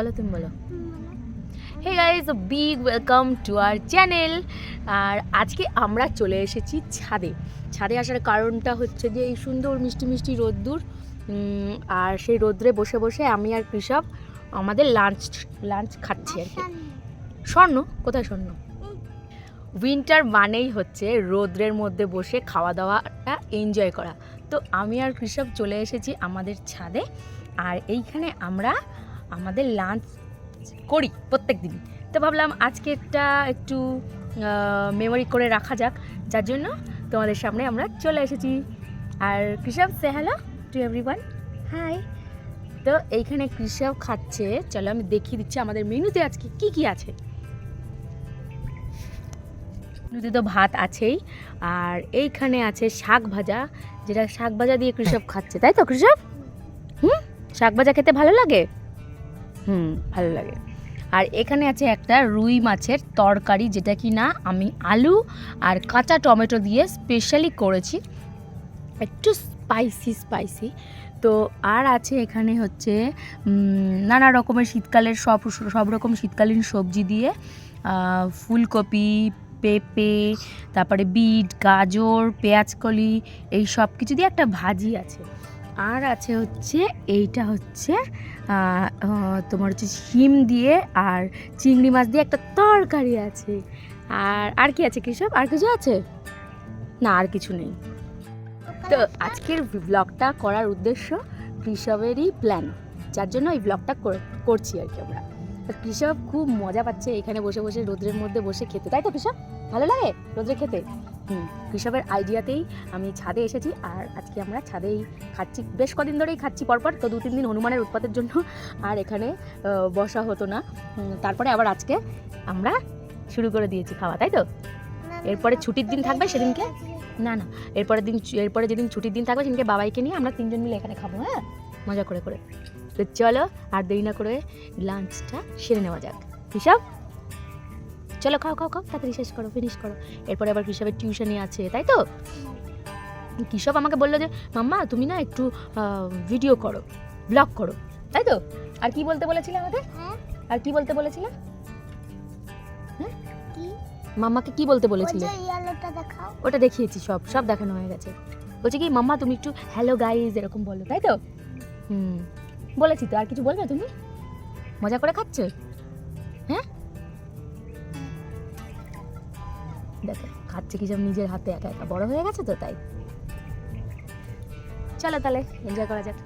বলো, তুমি বলো। Hey guys big welcome to our channel আর আজকে আমরা চলে এসেছি ছাদে। ছাদে আসার কারণটা হচ্ছে যে এই সুন্দর মিষ্টি মিষ্টি রোদ্দুর আর সেই রোদ্রে বসে বসে আমি আর কৃষক আমাদের লাঞ্চ লাঞ্চ খাচ্ছি আর কি। স্বর্ণ? কোথায় স্বর্ণ? উইন্টার মানেই হচ্ছে রোদ্রের মধ্যে বসে খাওয়া দাওয়াটা এনজয় করা। তো আমি আর কৃষক চলে এসেছি আমাদের ছাদে, আর এইখানে আমরা আমাদের লাঞ্চ করি প্রত্যেক দিন তো ভাবলাম আজকেরটা একটু মেমোরি করে রাখা যাক। যার জন্য তোমাদের সামনে আমরা চলে এসেছি। আর কৃষক সে হ্যালো টু এভরিওয়ান হাই তো এইখানে কৃষক খাচ্ছে। চলো আমি দেখিয়ে দিচ্ছি আমাদের মেনুতে আজকে কি কি আছে। মেনুতে তো ভাত আছেই। আর এইখানে আছে শাক ভাজা যেটা শাক ভাজা দিয়ে কৃষক খাচ্ছে। তাই তো কৃষক? হুম? শাক ভাজা খেতে ভালো লাগে? হুম, ভালো লাগে। আর এখানে আছে একটা রুই মাছের তরকারি, যেটা কি না আমি আলু আর কাঁচা টমেটো দিয়ে স্পেশালি করেছি। একটু স্পাইসি স্পাইসি তো আর আছে এখানে হচ্ছে নানা রকমের শীতকালের সব সব রকম শীতকালীন সবজি দিয়ে ফুলকপি, পেঁপে, তারপরে বিট, গাজর, পেঁয়াজকলি, এই সব কিছু দিয়ে একটা ভাজি আছে। আর আছে হচ্ছে, এইটা হচ্ছে তোমার হচ্ছে শিম দিয়ে আর চিংড়ি মাছ দিয়ে একটা তরকারি আছে। আর আর কি আছে কৃষক? আর কিছু আছে? না, আর কিছু নেই। তো আজকের ব্লগটা করার উদ্দেশ্য কৃষকেরই প্ল্যান যার জন্য এই ব্লগটা করছি আর কি আমরা। কৃষক খুব মজা পাচ্ছে এখানে বসে বসে রোদ্রের মধ্যে বসে খেতে। তাই তো কৃষক? ভালো লাগে রোদ্রে খেতে? কৃষকের আইডিয়াতেই আমি ছাদে এসেছি আর আজকে আমরা ছাদেই খাচ্ছি। বেশ কদিন ধরেই খাচ্ছি পরপর, তো দু তিন দিন হনুমানের উৎপাতের জন্য আর এখানে বসা হতো না। তারপরে আবার আজকে আমরা শুরু করে দিয়েছি খাওয়া, তাই তো? এরপরে ছুটির দিন থাকবে সেদিনকে? না না, এরপরের দিন এরপরে যেদিন ছুটির দিন থাকবে সেদিনকে বাবাইকে নিয়ে আমরা তিনজন মিলে এখানে খাব হ্যাঁ? মজা করে করে। তো চলো আর দেরি না করে লাঞ্চটা সেরে নেওয়া যাক। হিসাব চলো খাও খাও খাও তাড়াতাড়ি শেষ করো ফিনিশ করো। এরপরে আবার কৃষকের টিউশনই আছে তাই তো? কৃষক আমাকে বলল যে মাম্মা তুমি না একটু ভিডিও করো ব্লগ করো। তাই তো? আর কি বলতে বলেছিলে আমাদের হ্যাঁ। আর কি বলতে বলেছিলে? কি? মাম্মাকে কি বলতে বলেছিলে? ওটা দেখিয়েছি সব সব দেখানো হয়ে গেছে। বলছে কি মাম্মা তুমি একটু হ্যালো গাইজ এরকম বলো তাই তো? হুম। বলেছি তো আর কিছু বলবে তুমি? মজা করে খাচ্ছ? দেখো, খাচ্ছে কি সব নিজের হাতে একা একা। বড় হয়ে গেছে তো তাই। চলো তাহলে এনজয় করা যাক।